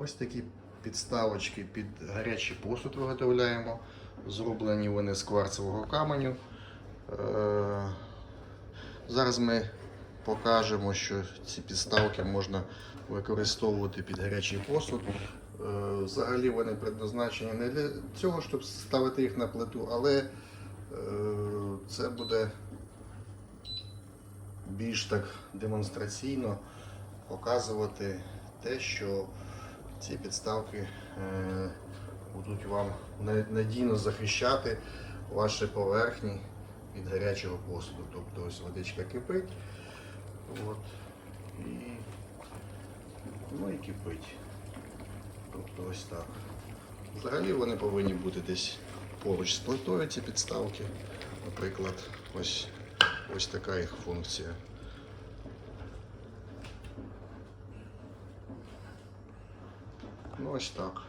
Ось такі підставочки під гарячий посуд виготовляємо. Зроблені вони з кварцевого каменю. Е, Зараз ми покажемо, що ці підставки можна використовувати під гарячий посуд. Е, Взагалі вони предназначені не для цього, щоб ставити їх на плиту, але е, це буде більш так демонстраційно показувати те, що ці підставки е, будуть вам надійно захищати ваші поверхні від гарячого посуду. Тобто ось водичка кипить. От, і, ну і кипить. Тобто ось так. Взагалі вони повинні бути десь поруч з плитою, ці підставки. Наприклад, ось, ось така їх функція. Ну ось так.